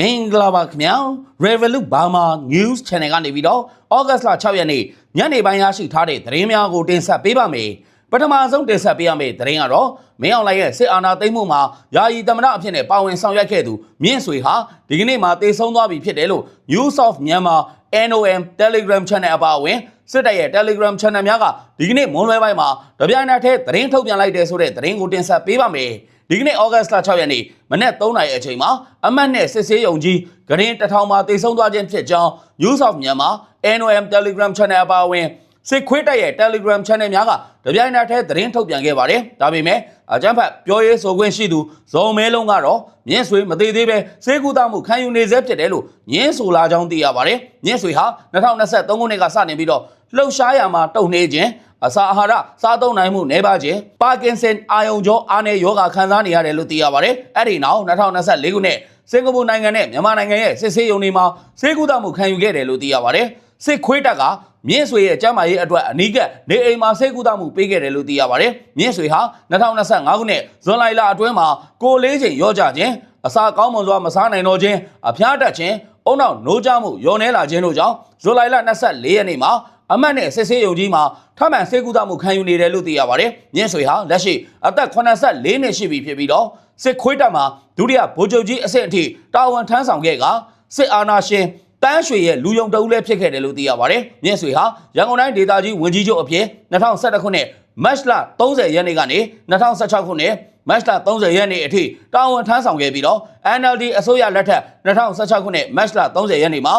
မင်္ဂလာပါခင်ဗျာ Revolut Burma News Channel ကနေပြီးတော့ဩဂတ်စ်လ6ရက်နေ့ညနေပိုင်းရရှိထားတဲ့သတင်းများကိုတင်ဆက်ပေးပါမယ်ပထမဆုံးတင်ဆက်ပေးရမယ့်သတင်းကတော့မင်းအောင်လှိုင်ရဲ့စစ်အာဏာသိမ်းမှုမှာယာယီသမ္မတအဖြစ်နဲ့ပါဝင်ဆောင်ရွက်ခဲ့သူမြင့်ဆွေဟာဒီကနေ့မှာတေဆုံးသွားပြီဖြစ်တယ်လို့ News of Myanmar NOM Telegram Channel အပါအဝင်စစ်တပ်ရဲ့ Telegram Channel များကဒီကနေ့မွန်းလွဲပိုင်းမှာတပြိုင်နက်တည်းသတင်းထုတ်ပြန်လိုက်တဲ့ဆိုတဲ့သတင်းကိုတင်ဆက်ပေးပါမယ် ဒီကနေ့ဩဂတ်စ်လ6ရက်နေ့မနက်3နာရီအချိန်မှာအမတ်နဲ့စစ်ဆေးရုံကြီးဂရင်တစ်ထောင်မှာတေဆုံးသွားခြင်းဖြစ်ကြောင်း News of Myanmar NOM Telegram Channel အပါအဝင်စစ်ခွေးတပ်ရဲ့ Telegram Channel များကတပြိုင်နက်တည်းသတင်းထုတ်ပြန်ခဲ့ပါတယ်။ဒါပေမဲ့အကြမ်းဖက်ပြောရေးဆိုခွင့်ရှိသူဇော်မဲလုံးကတော့မြင့်ဆွေမသေးသေးပဲစေကူတာမှုခံယူနေဆဲဖြစ်တယ်လို့ညင်းဆိုလာကြောင်းသိရပါတယ်။မြင့်ဆွေဟာ2023ခုနှစ်ကစတင်ပြီးတော့လှုပ်ရှားရမှာတုံနေခြင်း အစာအာဟာရစားသုံးနိုင်မှုနည်းပါးခြင်းပါကင်ဆန်အာယုံကြောအားနည်းယောဂခံစားနေရတယ်လို့သိရပါတယ်။အဲ့ဒီနောက်2024ခုနှစ်စင်ကာပူနိုင်ငံနဲ့မြန်မာနိုင်ငံရဲ့စစ်ဆေးရုံတွေမှာစေကူတာမှုခံယူခဲ့တယ်လို့သိရပါတယ်။စစ်ခွေးတပ်ကမြင့်ဆွေရဲ့ကျမ်းမာရေးအတွက်အနီးကနေအိမ်မှာစိတ်ကူးတာမှုပေးခဲ့တယ်လို့သိရပါတယ်။မြင့်ဆွေဟာ2025ခုနှစ်ဇွန်လလအတွင်းမှာကိုလေးချိန်ရောကြခြင်းအစာကောင်းမွန်စွာမစားနိုင်တော့ခြင်းအဖျားတက်ခြင်းအုံနောက်နိုးကြမှုညော်နေလာခြင်းတို့ကြောင့်ဇူလိုင်လ24ရက်နေ့မှာ အမတ်နဲ့စစ်ဆေးရုံကြီးမှာထပ်မံဆေးကုသမှုခံယူနေတယ်လို့သိရပါတယ်။မြင့်ဆွေဟာလက်ရှိအသက်84နှစ်ရှိပြီဖြစ်ပြီးတော့စစ်ခွေးတပ်မှာဒုတိယဗိုလ်ချုပ်ကြီးအဆင့်အထိတာဝန်ထမ်းဆောင်ခဲ့ကစစ်အာဏာရှင်တန်းရွှေရဲ့လူယုံတအုပ်လည်းဖြစ်ခဲ့တယ်လို့သိရပါတယ်။မြင့်ဆွေဟာရန်ကုန်တိုင်းဒေသကြီးဝန်ကြီးချုပ်အဖြစ်2011ခုနှစ်မတ်လ30ရက်နေ့ကနေ2016ခုနှစ်မတ်လ30ရက်နေ့အထိတာဝန်ထမ်းဆောင်ခဲ့ပြီးတော့ NLD အစိုးရလက်ထက်2016ခုနှစ်မတ်လ30ရက်နေ့မှာ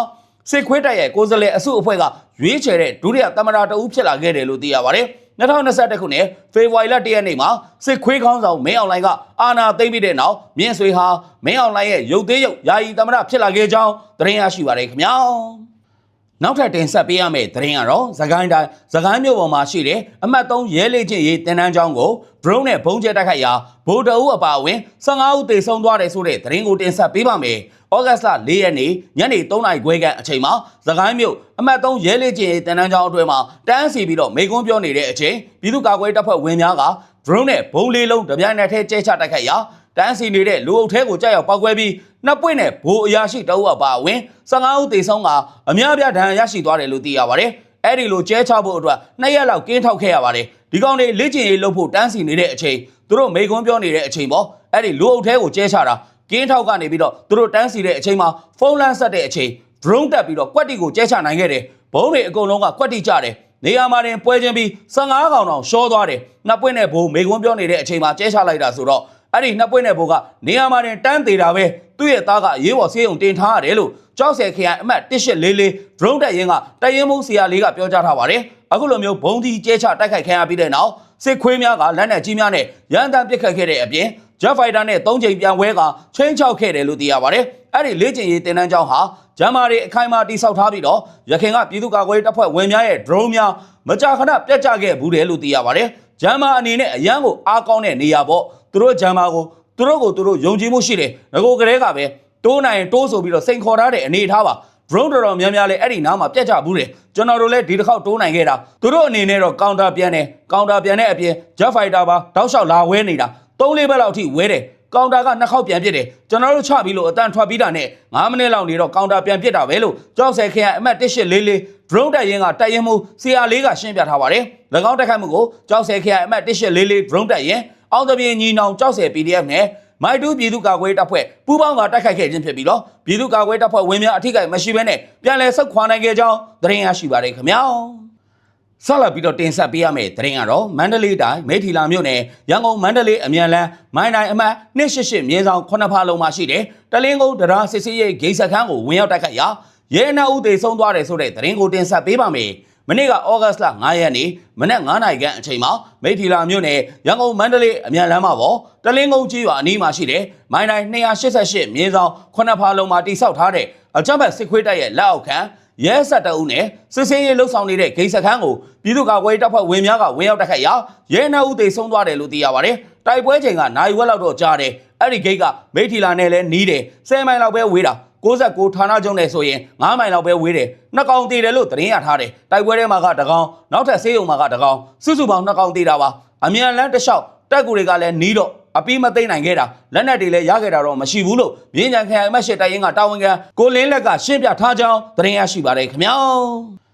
စစ်ခွေးတပ်ရဲ့ကိုယ်စားလှယ်အစုအဖွဲ့က ရွေးချယ်တဲ့ဒုတိယသမ္မတတဦးဖြစ်လာခဲ့တယ်လို့သိရပါတယ်။2021ခုနှစ်ဖေဖော်ဝါရီလ1ရက်နေ့မှာစစ်ခွေးခေါင်းဆောင်မင်းအောင်လှိုင်ကအာဏာသိမ်းပြီးတဲ့နောက်မြင့်ဆွေဟာမင်းအောင်လှိုင်ရဲ့ရုပ်သေးရုပ်ယာယီသမ္မတဖြစ်လာခဲ့ကြောင်းသတင်းရရှိပါတယ်ခင်ဗျာ။ နောက်ထပ်တင်ဆက်ပေးရမယ့်သတင်းကတော့သခိုင်းတိုင်းသခိုင်းမြို့ပေါ်မှာရှိတဲ့အမှတ်3ရဲလေချင်းရေးတင်နန်းကျောင်းကို drone နဲ့ဘုံကျဲတိုက်ခိုက်ရာဗိုလ်တအုပ်အပါအဝင်15ဦးသေဆုံးသွားတယ်ဆိုတဲ့သတင်းကိုတင်ဆက်ပေးပါမယ်။ဩဂတ်စ်လ4ရက်နေ့ညနေ3နာရီခွဲခန့်အချိန်မှာသခိုင်းမြို့အမှတ်3ရဲလေချင်းရေးတင်နန်းကျောင်းအတွင်းမှာတန်းစီပြီးတော့မိကွန်းပြောနေတဲ့အချိန်ပြည်သူ့ကာကွယ်တပ်ဖွဲ့ဝင်များက drone နဲ့ဘုံလေးလုံးတပြိုင်နက်တည်းကျဲချတိုက်ခိုက်ရာတန်းစီနေတဲ့လူအုပ်ထဲကိုကြောက်ရောက်ပောက်ကွဲပြီး နှစ်ပွင့်နဲ့ဘိုးအရာရှိတအုပ်အပါအဝင်15ဦးသေဆုံးကအများအပြားဒဏ်ရာရရှိသွားတယ်လို့သိရပါတယ်။အဲ့ဒီလိုကျဲချဖို့အတွက်နှစ်ရက်လောက်ကင်းထောက်ခဲ့ရပါတယ်။ဒီကောင်တွေလက်ကျင်ရေးလုပ်ဖို့တန်းစီနေတဲ့အချိန်သူတို့မိကွန်းပြောနေတဲ့အချိန်ပေါ့အဲ့ဒီလူအုပ်ထဲကိုကျဲချတာကင်းထောက်ကနေပြီးတော့သူတို့တန်းစီတဲ့အချိန်မှာဖုန်းလန်းဆက်တဲ့အချိန် drone တက်ပြီးတော့ကွက်တီကိုကျဲချနိုင်ခဲ့တယ်။ဘုံတွေအကုန်လုံးကကွက်တီကြတယ်။နေရာမှာတင်ပွဲချင်းပြီး15កောင်တောင်ရှောသွားတယ်။နှစ်ပွင့်နဲ့ဘိုးမိကွန်းပြောနေတဲ့အချိန်မှာကျဲချလိုက်တာဆိုတော့ အဲ့ဒီနှစ်ပွင့်နဲ့ဘိုးကနေရာမှာတင်တန်းသေးတာပဲသူ့ရဲ့သားကအရေးပေါ်ဆေးရုံတင်ထားရတယ်လို့ကြောက်ဆယ်ခရိုင်အမှတ်1844 drone တက်ရင်ကတရင်မှုဆရာလေးကပြောကြားထားပါတယ်အခုလိုမျိုးဘုံကြီးကျဲချတိုက်ခိုက်ခံရပြီးတဲ့နောက်စစ်ခွေးများကလက်နက်ကြီးများနဲ့ရန်တမ်းပစ်ခတ်ခဲ့တဲ့အပြင် Jet Fighter နဲ့၃ချိန်ပြန်ဝဲကချင်းချောက်ခဲ့တယ်လို့သိရပါတယ်အဲ့ဒီလေ့ကျင့်ရေးတင်နန်းကျောင်းဟာဂျမ်မာတွေအခိုင်အမာတိစောက်ထားပြီးတော့ရခိုင်ကပြည်သူ့ကာကွယ်ရေးတပ်ဖွဲ့ဝင်များရဲ့ drone များမကြာခဏပြတ်ကျခဲ့ဘူးတယ်လို့သိရပါတယ်ဂျမ်မာအနေနဲ့အရန်ကိုအားကောင်းတဲ့နေရာပေါ့ သူတို့ဂျမ်မာကိုသူတို့ကိုသူတို့ယုံကြည်မှုရှိတယ်ငကိုကလေးကပဲတိုးနိုင်တိုးဆိုပြီးတော့စိန်ခေါ်ထားတဲ့အနေအထားပါ drone တော်တော်များများလဲအဲ့ဒီနားမှာပြတ်ကျဘူးတယ်ကျွန်တော်တို့လည်းဒီတစ်ခေါက်တိုးနိုင်ခဲ့တာသူတို့အနေနဲ့တော့ counter ပြန်တယ် counter ပြန်တဲ့အပြင် jet fighter ပါတောက်လျှောက်လာဝဲနေတာ၃လေးဘက်လောက်ထိဝဲတယ်ကောင်တာကနှစ်ခေါက်ပြန်ပစ်တယ်ကျွန်တော်တို့ချပြီးလို့အတန်ထွက်ပြီးတာနဲ့9မိနစ်လောက်နေတော့ကောင်တာပြန်ပစ်တာပဲလို့ကြောက်ဆယ်ခရိုင်အမှတ်1844 drone တက်ရင်ကတက်ရင်မှု CR4 ကရှင်းပြထားပါတယ်၎င်းတက်ခိုက်မှုကိုကြောက်ဆယ်ခရိုင်အမှတ်1844 drone တက်ရင် အောင်သပြေညီနောင်ကြောက်ဆယ် PDF နဲ့မိုက်တူးပြည်သူ့ကာကွယ်တပ်ဖွဲ့ပူးပေါင်းကတိုက်ခိုက်ခဲ့ခြင်းဖြစ်ပြီးတော့ပြည်သူ့ကာကွယ်တပ်ဖွဲ့ဝင်များအထိကိမရှိဘဲနဲ့ပြန်လည်ဆုတ်ခွာနိုင်ခဲ့ကြောင်းသတင်းရရှိပါတယ်ခင်ဗျာဆက်လက်ပြီးတော့တင်ဆက်ပေးရမယ့်သတင်းကတော့မန္တလေးတိုင်းမိထီလာမြို့နယ်ရန်ကုန်မန္တလေးအမြန်လန်းမိုင်းတိုင်းအမှတ်288မြေဆောင်9ဖားလုံးမှာရှိတဲ့တလင်းကုန်းတရားစစ်စေးရေးဂိတ်စခန်းကိုဝင်ရောက်တိုက်ခိုက်ရာရဲအနာဦးသေဆုံးသွားတယ်ဆိုတဲ့သတင်းကိုတင်ဆက်ပေးပါမယ်။ မနေ့ကဩဂတ်စ်လ9ရက်နေ့မနက်9နာရီခန့်အချိန်မှာမိထီလာမြို့နယ်ရန်ကုန်မန္တလေးအမြန်လမ်းမှာပေါ်တလင်းကုန်းကြီးရွာအနီးမှာရှိတဲ့မိုင်းတိုင်း288မြေဆောင်9ဖားလုံးမှာတိစောက်ထားတဲ့အကြမ်းဖက်စစ်ခွေးတပ်ရဲ့လက်အောက်ခံရဲဆက်တအုပ်နဲ့စစ်စင်းရေးလှုပ်ဆောင်နေတဲ့ဂိတ်စခန်းကိုပြည်သူ့ကာကွယ်ရေးတပ်ဖွဲ့ဝင်များကဝင်ရောက်တိုက်ခိုက်ရာရဲနှအုပ်သေဆုံးသွားတယ်လို့သိရပါတယ်။တိုက်ပွဲချိန်ကနိုင်ဝက်လောက်တော့ကြားတယ်။အဲ့ဒီဂိတ်ကမိထီလာနဲ့လည်းနီးတယ်။10မိုင်လောက်ပဲဝေးတာ 69ဌာနချုပ်နဲ့ဆိုရင်9မိုင်လောက်ပဲဝေးတယ်။နှစ်ကောင်သေးတယ်လို့သတင်းရထားတယ်။တိုက်ပွဲထဲမှာကတကောင်နောက်ထပ်ဆေးရုံမှာကတကောင်စုစုပေါင်းနှစ်ကောင်သေးတာပါ။အမြန်လန်းတစ်လျှောက်တက်ကူတွေကလည်းနီးတော့အပီးမသိမ့်နိုင်ခဲ့တာလက်နက်တွေလည်းရခဲ့တာတော့မရှိဘူးလို့မြင်းကြံခရိုင်အမတ်ရှစ်တိုင်ရင်ကတာဝန်ခံကိုလင်းလက်ကရှင်းပြထားကြောင်းသတင်းရရှိပါတယ်ခင်ဗျာ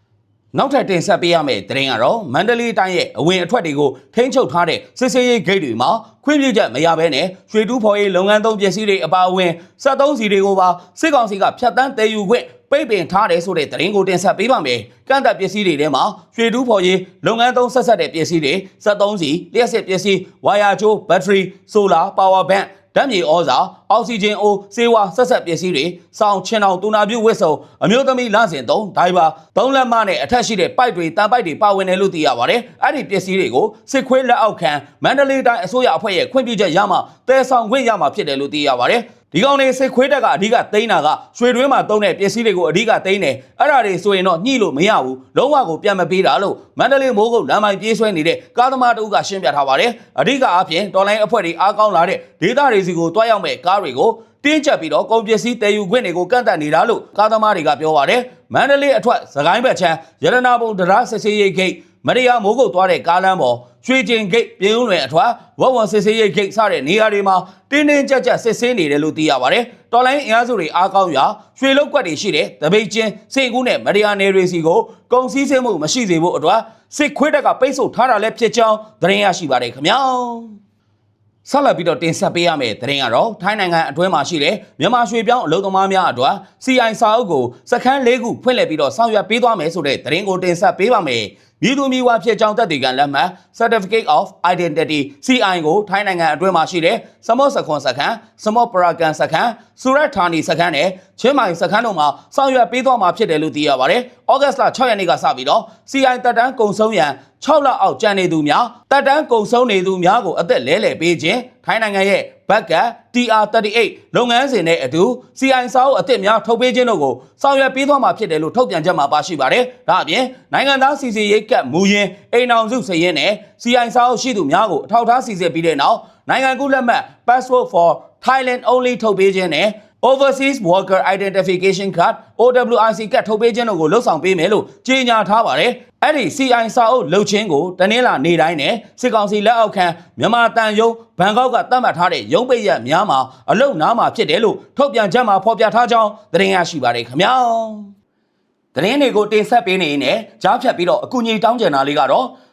နောက်ထပ်တင်ဆက်ပေးရမယ့်သတင်းကတော့မန္တလေးတိုင်းရဲ့အဝင်အထွက်တွေကိုထိန်းချုပ်ထားတဲ့စစ်စေးရေးဂိတ်တွေမှာခွင့်ပြုချက်မရဘဲနဲ့ရွှေတူးဖော်ရေးလုပ်ငန်းသုံးပစ္စည်းတွေအပါအဝင်73စီတွေကိုပါစစ်ကောင်စီကဖျက်ဆီးတည်ယူခွင့်ပိတ်ပင်ထားတယ်ဆိုတဲ့သတင်းကိုတင်ဆက်ပေးပါမယ်။ကန့်တပ်ပစ္စည်းတွေထဲမှာရွှေတူးဖော်ရေးလုပ်ငန်းသုံးဆက်ဆက်တဲ့ပစ္စည်းတွေ73စီလျှက်စစ်ပစ္စည်းဝါယာချိုးဘက်ထရီဆိုလာပါဝါဘန့် ဓာတ်မြေဩဇာအောက်ဆီဂျင်အိုစေဝါဆက်ဆက်ပစ္စည်းတွေစောင်းချင်အောင်တူနာပြုတ်ဝစ်စုံအမျိုးသမီးလစဉ်သုံးဒိုင်ဘာသုံးလက်မနဲ့အထက်ရှိတဲ့ပိုက်တွေတန်ပိုက်တွေပါဝင်တယ်လို့သိရပါတယ်။အဲ့ဒီပစ္စည်းတွေကိုစစ်ခွေးလက်အောက်ခံမန္တလေးတိုင်းအစိုးရအဖွဲ့ရဲ့ခွင့်ပြုချက်ရမှတဲဆောင်ခွင့်ရမှဖြစ်တယ်လို့သိရပါတယ်။ ဒီကောင်လေးစစ်ခွေးတက်ကအဓိကသိမ်းတာကရွှေတွင်းမှာတုံးတဲ့ပစ္စည်းတွေကိုအဓိကသိမ်းတယ်အဲ့ဒါတွေဆိုရင်တော့ညှိလို့မရဘူးလုံးဝကိုပြန်မပေးတာလို့မန္တလေးမိုးကုတ်လမ်းမိုင်ပြေးဆွဲနေတဲ့ကားသမားတို့ကရှင်းပြထားပါတယ်အဓိကအပြင်တော်လိုင်းအဖွဲ့တွေအားကောင်းလာတဲ့ဒေသတွေစီကိုတွားရောက်မဲ့ကားတွေကိုတင်းကျပ်ပြီးတော့ကုန်ပစ္စည်းတည်ယူခွင့်တွေကိုကန့်သတ်နေတာလို့ကားသမားတွေကပြောပါတယ်မန္တလေးအထွက်စကိုင်းဘက်ချမ်းရတနာဘုံတရားစစ်စေးရေးဂိတ်မရိယာမိုးကုတ်သွားတဲ့ကားလမ်းပေါ် ရွှေကျင်ဂိတ်ပြင်းဦးလွင်အထွတ်ဝက်ဝံစစ်စေးရေးဂိတ်စတဲ့နေရာတွေမှာတင်းတင်းကြပ်ကြပ်စစ်ဆေးနေတယ်လို့သိရပါတယ်။တော်လိုင်းအင်အားစုတွေအားကောင်းရာရွှေလုတ်ကွက်တွေရှိတဲ့တပိတ်ချင်းစေကူးနဲ့မရိယာနယ်တွေစီကိုကုန်စည်စင်းမှုမရှိစေဖို့အတွက်စစ်ခွေးတက်ကပိတ်ဆို့ထားတာလည်းဖြစ်ကြောင်းသတင်းရရှိပါတယ်ခင်ဗျာ။ဆက်လက်ပြီးတော့တင်ဆက်ပေးရမယ့်သတင်းကတော့ထိုင်းနိုင်ငံအတွင်းမှာရှိတဲ့မြန်မာရွှေပြောင်းအလုပ်သမားများအတွက် CI စာအုပ်ကိုစခန်း၄ခုဖွင့်လှစ်ပြီးတော့ဆောင်ရွက်ပေးသွားမယ်ဆိုတဲ့သတင်းကိုတင်ဆက်ပေးပါမယ်။ ပြည်သူမျိုးဝါဖြစ်ကြောင်းတက်တည်ကလက်မှတ် Certificate of Identity CI ကိုထိုင်းနိုင်ငံအတွင်းမှာရှိတဲ့စမော့စခွန်စခန်းစမော့ပရာကန်စခန်းစူရတ်ဌာနီစခန်းနဲ့ချင်းမိုင်စခန်းတို့မှာဆောင်ရွက်ပေးသွားမှာဖြစ်တယ်လို့သိရပါတယ်။ဩဂတ်စ်လ6ရက်နေ့ကစပြီးတော့ CI တက်တန်းကုံဆုံးရန်6လအောက်ကျန်နေသူများတက်တန်းကုံဆုံးနေသူများကိုအသက်လဲလှယ်ပေးခြင်းထိုင်းနိုင်ငံရဲ့ ဘက်က TR38 လုပ်ငန်းစဉ်နဲ့အတူ CI စာအုပ်အသစ်များထုတ်ပေးခြင်းတို့ကိုဆောင်ရွက်ပေးသွားမှာဖြစ်တယ်လို့ထုတ်ပြန်ချက်မှာပါရှိပါတယ်။ဒါအပြင်နိုင်ငံသားစီစီရေးကတ်မူရင်းအိမ်အောင်စုစည်ရင်းနဲ့ CI စာအုပ်ရှိသူများကိုအထောက်အထားစီစစ်ပြီးတဲ့နောက်နိုင်ငံကူးလက်မှတ် Passport for Thailand only ထုတ်ပေးခြင်းနဲ့ Overseas Worker Identification Card OWIC ကတ်ထုတ်ပေးခြင်းတို့ကိုလှုပ်ဆောင်ပေးမယ်လို့ကြေညာထားပါတယ်။အဲ့ဒီ CI စာအုပ်လှုပ်ချင်းကိုတနင်္လာနေ့တိုင်းနဲ့စစ်ကောင်စီလက်အောက်ခံမြန်မာတန်ယုံဘန်ကောက်ကသတ်မှတ်ထားတဲ့ရုံးပိတ်ရက်များမှာအလုတ်နားမှာဖြစ်တယ်လို့ထုတ်ပြန်ချက်မှာဖော်ပြထားကြောင်းသတင်းရရှိပါတယ်ခင်ဗျာ။သတင်းတွေကိုတင်ဆက်ပေးနေရင်လည်းကြားဖြတ်ပြီးတော့အကူအညီတောင်းကြတာလေးကတော့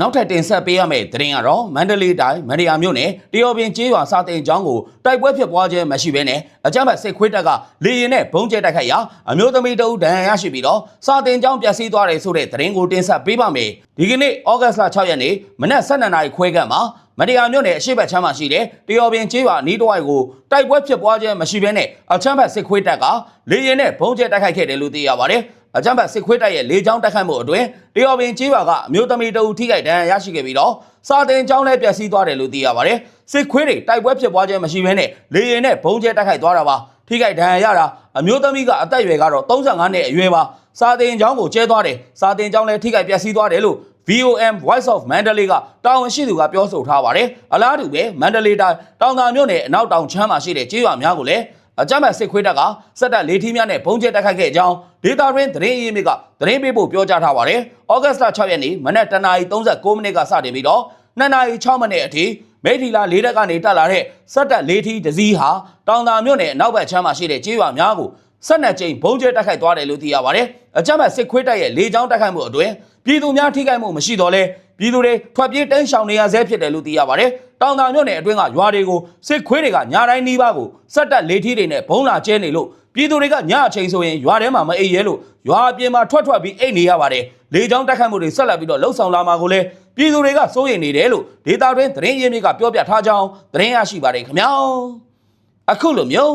နောက်ထပ်တင်ဆက်ပေးရမယ့်သတင်းကတော့မန္တလေးတိုင်းမန္တရာမြို့နယ်တရော်ပင်ကျေးရွာစာတင်ကျောင်းကိုတိုက်ပွဲဖြစ်ပွားခြင်းမရှိဘဲနဲ့အကြမ်းဖက်စစ်ခွေးတပ်ကလေရင်နဲ့ဘုံကျဲတိုက်ခိုက်ရာအမျိုးသမီးတဦးဒဏ်ရာရရှိပြီးတော့စာတင်ကျောင်းပျက်စီးသွားတယ်ဆိုတဲ့သတင်းကိုတင်ဆက်ပေးပါမယ်ဒီကနေ့ဩဂတ်စ်လ6ရက်နေ့မနက်12နာရီခွဲခန့်မှာမတရားမြို့နယ်အရှိတ်ဘက်ချမ်းမှာရှိတဲ့တရော်ပင်ကျေးရွာနီးတဝိုက်ကိုတိုက်ပွဲဖြစ်ပွားခြင်းမရှိဘဲနဲ့အချမ်းဘက်စစ်ခွေးတပ်ကလေရင်နဲ့ဘုံကျဲတိုက်ခိုက်ခဲ့တယ်လို့သိရပါတယ် အကြမ်းဖက်စစ်ခွေးတပ်ရဲ့လေကြောင်းတိုက်ခိုက်မှုအတွင်းတရော်ပင်ကျေးရွာကအမျိုးသမီးတအူထိခိုက်ဒဏ်ရာရရှိခဲ့ပြီးတော့စာတင်ကျောင်းလည်းပျက်စီးသွားတယ်လို့သိရပါတယ်စစ်ခွေးတွေတိုက်ပွဲဖြစ်ပွားခြင်းမရှိဘဲနဲ့လေရင်နဲ့ဘုံကျဲတိုက်ခိုက်သွားတာပါထိခိုက်ဒဏ်ရာရတာအမျိုးသမီးကအသက်အရွယ်ကတော့35နှစ်အရွယ်ပါစာတင်ကျောင်းကိုကျဲသွားတယ်စာတင်ကျောင်းလည်းထိခိုက်ပျက်စီးသွားတယ်လို့ VOM Voice of Mandalay ကတာဝန်ရှိသူကပြောဆိုထားပါတယ်အလားတူပဲမန္တလေးတိုင်းတောင်သာမြို့နယ်အနောက်တောင်ချမ်းမှာရှိတဲ့ကျေးရွာများကိုလည်း အကြမ်းဖက်စစ်ခွေးတပ်ကစက်တပ်လေးထီးများနဲ့ဘုံကျဲတိုက်ခိုက်ခဲ့ကြောင်းဒေတာရင်းသတင်းအရင်းမြစ်ကသတင်းပေးဖို့ပြောကြားထားပါတယ်။ဩဂတ်စ်လ6ရက်နေ့မနက်တနာရီ39မိနစ်ကစတင်ပြီးတော့2နာရီ6မိနစ်အထိမိထီလာလေးတက်ကနေတက်လာတဲ့စက်တပ်လေးထီးတစည်းဟာတောင်သာမြို့နယ်အနောက်ဘက်ချမ်းမှာရှိတဲ့ကျေးရွာများကို ဆက်နက်ကျိန်ဘုံကျဲတိုက်ခိုက်သွားတယ်လို့သိရပါတယ်။အကြမ်းဖက်စစ်ခွေးတပ်ရဲ့လေကြောင်းတိုက်ခိုက်မှုအတွင်းပြည်သူများထိခိုက်မှုမရှိတော့လဲပြည်သူတွေထွက်ပြေးတိမ်းရှောင်နေရဆဲဖြစ်တယ်လို့သိရပါတယ်။တောင်သာမြို့နယ်အတွင်းကရွာတွေကိုစစ်ခွေးတွေကညတိုင်းနှီးပါးကိုစက်တက်လေထီးတွေနဲ့ဘုံလာကျဲနေလို့ပြည်သူတွေကညအချိန်ဆိုရင်ရွာထဲမှာမအိပ်ရဲလို့ရွာအပြင်မှာထွက်ထွက်ပြီးအိပ်နေရပါတယ်။လေကြောင်းတိုက်ခိုက်မှုတွေဆက်လက်ပြီးတော့လှုပ်ဆောင်လာမှာကိုလည်းပြည်သူတွေကစိုးရိမ်နေတယ်လို့ဒေတာတွင်သတင်းရင်းမြစ်ကပြောပြထားကြောင်းသတင်းရရှိပါတယ်ခင်ဗျာ။အခုလိုမျိုး